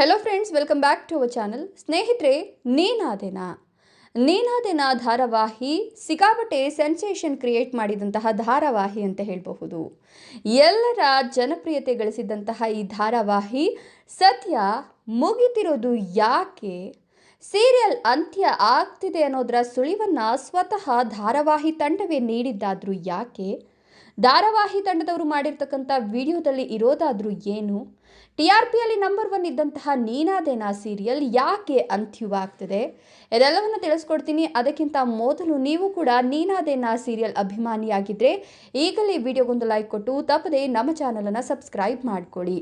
Hello friends welcome back to our channel ಸ್ನೇಹಿತರೆ, ನೀನಾದೆನಾ? ನೀನಾದೆನಾ ಧಾರಾವಾಹಿ? ಸಿಕ್ಕಾಪಟ್ಟೆ ಸೆನ್ಸೇಷನ್ ಕ್ರಿಯೇಟ್ ಮಾಡಿದಂತಹ ಧಾರಾವಾಹಿ ಅಂತ ಹೇಳಬಹುದು. ಎಲ್ಲರ ಜನಪ್ರಿಯತೆ ಗಳಿಸಿದಂತಹ ಈ ಧಾರಾವಾಹಿ ಸದ್ಯ ಮುಗಿತಿರೋದು ಯಾಕೆ? ಸೀರಿಯಲ್ ಅಂತ್ಯ ಆಗ್ತಿದೆ ಅನ್ನೋದರ ಸುಳಿವನ್ನು ಸ್ವತಃ ಧಾರಾವಾಹಿ ತಂಡವೇ ನೀಡಿದ್ದಾದರೂ ಯಾಕೆ? ಧಾರಾವಾಹಿ ತಂಡದವರು ಮಾಡಿರ್ತಕ್ಕಂಥ ವಿಡಿಯೋದಲ್ಲಿ ಇರೋದಾದರೂ ಏನು? ಟಿ ಆರ್ ಪಿಯಲ್ಲಿ ನಂಬರ್ ಒನ್ ಇದ್ದಂತಹ ನೀನಾದೇನಾ ಸೀರಿಯಲ್ ಯಾಕೆ ಅಂತ್ಯವಾಗ್ತದೆ ಇದೆಲ್ಲವನ್ನು ತಿಳಿಸ್ಕೊಡ್ತೀನಿ. ಅದಕ್ಕಿಂತ ಮೊದಲು ನೀವು ಕೂಡ ನೀನಾದೇನಾ ಸೀರಿಯಲ್ ಅಭಿಮಾನಿಯಾಗಿದ್ದರೆ ಈಗಲೇ ವಿಡಿಯೋಗೊಂದು ಲೈಕ್ ಕೊಟ್ಟು ತಪ್ಪದೆ ನಮ್ಮ ಚಾನಲನ್ನು ಸಬ್ಸ್ಕ್ರೈಬ್ ಮಾಡಿಕೊಳ್ಳಿ.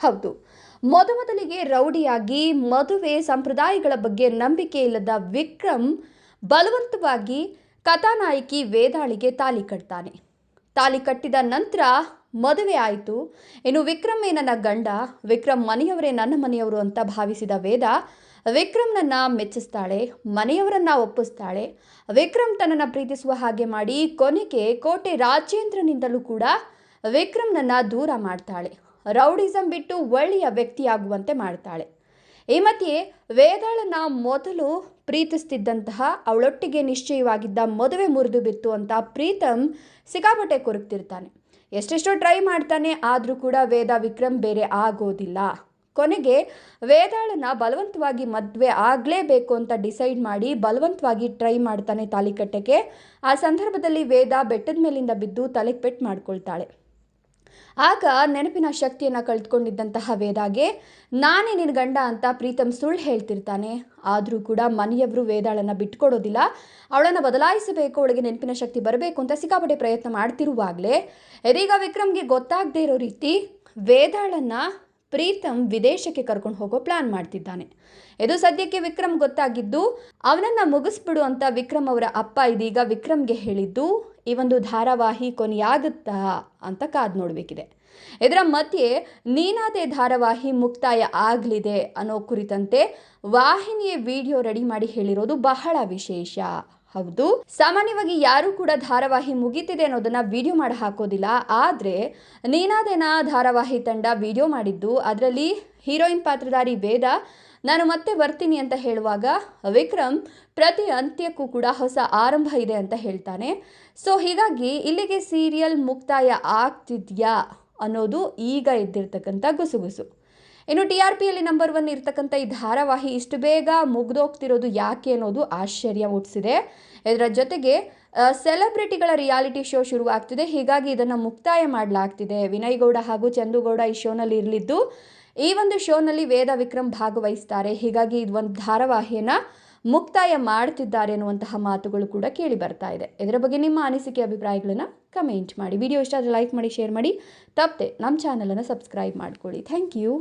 ಹೌದು, ಮೊದಮೊದಲಿಗೆ ರೌಡಿಯಾಗಿ ಮದುವೆ ಸಂಪ್ರದಾಯಗಳ ಬಗ್ಗೆ ನಂಬಿಕೆ ಇಲ್ಲದ ವಿಕ್ರಮ್ ಬಲವಂತವಾಗಿ ಕಥಾನಾಯಕಿ ವೇದಾಳಿಗೆ ತಾಲಿ ಕಟ್ತಾನೆ. ತಾಲಿ ಕಟ್ಟಿದ ನಂತರ ಮದುವೆ ಆಯಿತು. ಇನ್ನು ವಿಕ್ರಮೇ ನನ್ನ ಗಂಡ? ವಿಕ್ರಮ್ ಮನೆಯವರೇ ನನ್ನ ಮನೆಯವರು ಅಂತ ಭಾವಿಸಿದ ವೇದ ವಿಕ್ರಮ್ನನ್ನ ಮೆಚ್ಚಿಸ್ತಾಳೆ, ಮನೆಯವರನ್ನ ಒಪ್ಪಿಸ್ತಾಳೆ. ವಿಕ್ರಮ್ ತನ್ನನ್ನು ಪ್ರೀತಿಸುವ ಹಾಗೆ ಮಾಡಿ ಕೊನೆಗೆ ಕೋಟೆ ರಾಜೇಂದ್ರನಿಂದಲೂ ಕೂಡ ವಿಕ್ರಮ್ನನ್ನ ದೂರ ಮಾಡ್ತಾಳೆ. ರೌಡಿಸಂ ಬಿಟ್ಟು ಒಳ್ಳೆಯ ವ್ಯಕ್ತಿಯಾಗುವಂತೆ ಮಾಡ್ತಾಳೆ. ಈ ಮಧ್ಯೆ ವೇದಾಳನ್ನ ಮೊದಲು ಪ್ರೀತಿಸ್ತಿದ್ದಂತಹ ಅವಳೊಟ್ಟಿಗೆ ನಿಶ್ಚಯವಾಗಿದ್ದ ಮದುವೆ ಮುರಿದು ಬಿತ್ತು ಅಂತ ಪ್ರೀತಮ್ ಸಿಕ್ಕಾಪಟ್ಟೆ ಕೊರಗ್ತಿರ್ತಾನೆ ಎಷ್ಟೆಷ್ಟೋ ಟ್ರೈ ಮಾಡ್ತಾನೆ, ಆದರೂ ಕೂಡ ವೇದ ವಿಕ್ರಮ್ ಬೇರೆ ಆಗೋದಿಲ್ಲ. ಕೊನೆಗೆ ವೇದಾಳನ ಬಲವಂತವಾಗಿ ಮದುವೆ ಆಗಲೇಬೇಕು ಅಂತ ಡಿಸೈಡ್ ಮಾಡಿ ಬಲವಂತವಾಗಿ ಟ್ರೈ ಮಾಡ್ತಾನೆ ತಾಲಿಕಟ್ಟೆಗೆ. ಆ ಸಂದರ್ಭದಲ್ಲಿ ವೇದ ಬೆಟ್ಟದ ಮೇಲಿಂದ ಬಿದ್ದು ತಲೆಗೆ ಪೆಟ್ಟು ಮಾಡ್ಕೊಳ್ತಾಳೆ. ಆಗ ನೆನಪಿನ ಶಕ್ತಿಯನ್ನು ಕಳೆದುಕೊಂಡಿದ್ದಂತಹ ವೇದಾಗೆ, ನಾನೇ ನಿನ್ನ ಗಂಡ ಅಂತ ಪ್ರೀತಮ್ ಸುಳ್ಳು ಹೇಳ್ತಿರ್ತಾನೆ. ಆದರೂ ಕೂಡ ಮನೆಯವರು ವೇದಾಳನ್ನು ಬಿಟ್ಕೊಡೋದಿಲ್ಲ. ಅವಳನ್ನು ಬದಲಾಯಿಸಬೇಕು, ಅವಳಿಗೆ ನೆನಪಿನ ಶಕ್ತಿ ಬರಬೇಕು ಅಂತ ಸಿಕ್ಕಾಪಟ್ಟೆ ಪ್ರಯತ್ನ ಮಾಡ್ತಿರುವಾಗಲೇ, ಇದೀಗ ವಿಕ್ರಮ್ಗೆ ಗೊತ್ತಾಗದೇ ಇರೋ ರೀತಿ ವೇದಾಳನ್ನು ಪ್ರೀತಮ್ ವಿದೇಶಕ್ಕೆ ಕರ್ಕೊಂಡು ಹೋಗೋ ಪ್ಲಾನ್ ಮಾಡ್ತಿದ್ದಾನೆ. ಇದು ಸದ್ಯಕ್ಕೆ ವಿಕ್ರಮ್ ಗೊತ್ತಾಗಿದ್ದು, ಅವನನ್ನು ಮುಗಿಸ್ಬಿಡು ಅಂತ ವಿಕ್ರಮ್ ಅವರ ಅಪ್ಪ ಇದೀಗ ವಿಕ್ರಮ್ಗೆ ಹೇಳಿದ್ದು, ಈ ಒಂದು ಧಾರಾವಾಹಿ ಕೊನೆಯಾಗುತ್ತಾ ಅಂತ ಕಾದು ನೋಡಬೇಕಿದೆ. ಇದರ ಮಧ್ಯೆ, ನೀನಾದೆ ಧಾರಾವಾಹಿ ಮುಕ್ತಾಯ ಆಗಲಿದೆ ಅನ್ನೋ ಕುರಿತಂತೆ ವಾಹಿನಿಯ ವಿಡಿಯೋ ರೆಡಿ ಮಾಡಿ ಹೇಳಿರೋದು ಬಹಳ ವಿಶೇಷ. ಹೌದು. ಸಾಮಾನ್ಯವಾಗಿ ಯಾರು ಕೂಡ ಧಾರಾವಾಹಿ ಮುಗೀತಿದೆ ಅನ್ನೋದನ್ನ ವಿಡಿಯೋ ಮಾಡಿ ಹಾಕೋದಿಲ್ಲ. ಆದರೆ ನೀನಾದೇನ ಧಾರಾವಾಹಿ ತಂಡ ವಿಡಿಯೋ ಮಾಡಿದ್ದು. ಅದರಲ್ಲಿ ಹೀರೋಯಿನ್ ಪಾತ್ರಧಾರಿ ವೇದ, ನಾನು ಮತ್ತೆ ಬರ್ತೀನಿ ಅಂತ ಹೇಳುವಾಗ ವಿಕ್ರಮ್ ಪ್ರತಿ ಅಂತ್ಯಕ್ಕೂ ಕೂಡ ಹೊಸ ಆರಂಭ ಇದೆ ಅಂತ ಹೇಳ್ತಾನೆ. ಸೊ ಹೀಗಾಗಿ ಇಲ್ಲಿಗೆ ಸೀರಿಯಲ್ ಮುಕ್ತಾಯ ಆಗ್ತಿದ್ಯಾ ಅನ್ನೋದು ಈಗ ಇದ್ದಿರ್ತಕ್ಕಂಥ ಗುಸುಗುಸು. ಇನ್ನು ಟಿ ಆರ್ ಪಿಯಲ್ಲಿ ನಂಬರ್ ಒನ್ ಇರ್ತಕ್ಕಂಥ ಈ ಧಾರಾವಾಹಿ ಇಷ್ಟು ಬೇಗ ಮುಗ್ದೋಗ್ತಿರೋದು ಯಾಕೆ ಅನ್ನೋದು ಆಶ್ಚರ್ಯ ಮೂಡಿಸಿದೆ ಇದರ ಜೊತೆಗೆ ಸೆಲೆಬ್ರಿಟಿಗಳ ರಿಯಾಲಿಟಿ ಶೋ ಶುರುವಾಗ್ತಿದೆ. ಹೀಗಾಗಿ ಇದನ್ನು ಮುಕ್ತಾಯ ಮಾಡಲಾಗ್ತಿದೆ. ವಿನಯ್ ಗೌಡ ಹಾಗೂ ಚಂದುಗೌಡ ಈ ಶೋನಲ್ಲಿ ಇರಲಿದ್ದು, ಈ ಒಂದು ಶೋನಲ್ಲಿ ವೇದ ವಿಕ್ರಮ್ ಭಾಗವಹಿಸ್ತಾರೆ. ಹೀಗಾಗಿ ಇದು ಒಂದು ಧಾರಾವಾಹಿಯನ್ನು ಮುಕ್ತಾಯ ಮಾಡ್ತಿದ್ದಾರೆ ಅನ್ನುವಂತಹ ಮಾತುಗಳು ಕೂಡ ಕೇಳಿ ಬರ್ತಾ ಇದೆ. ಇದರ ಬಗ್ಗೆ ನಿಮ್ಮ ಅನಿಸಿಕೆ, ಅಭಿಪ್ರಾಯಗಳನ್ನು ಕಮೆಂಟ್ ಮಾಡಿ. ವಿಡಿಯೋ ಇಷ್ಟ ಆದರೆ ಲೈಕ್ ಮಾಡಿ ಶೇರ್ ಮಾಡಿ. ತಪ್ಪದೆ ನಮ್ಮ ಚಾನಲನ್ನು ಸಬ್ಸ್ಕ್ರೈಬ್ ಮಾಡ್ಕೊಳ್ಳಿ. Thank you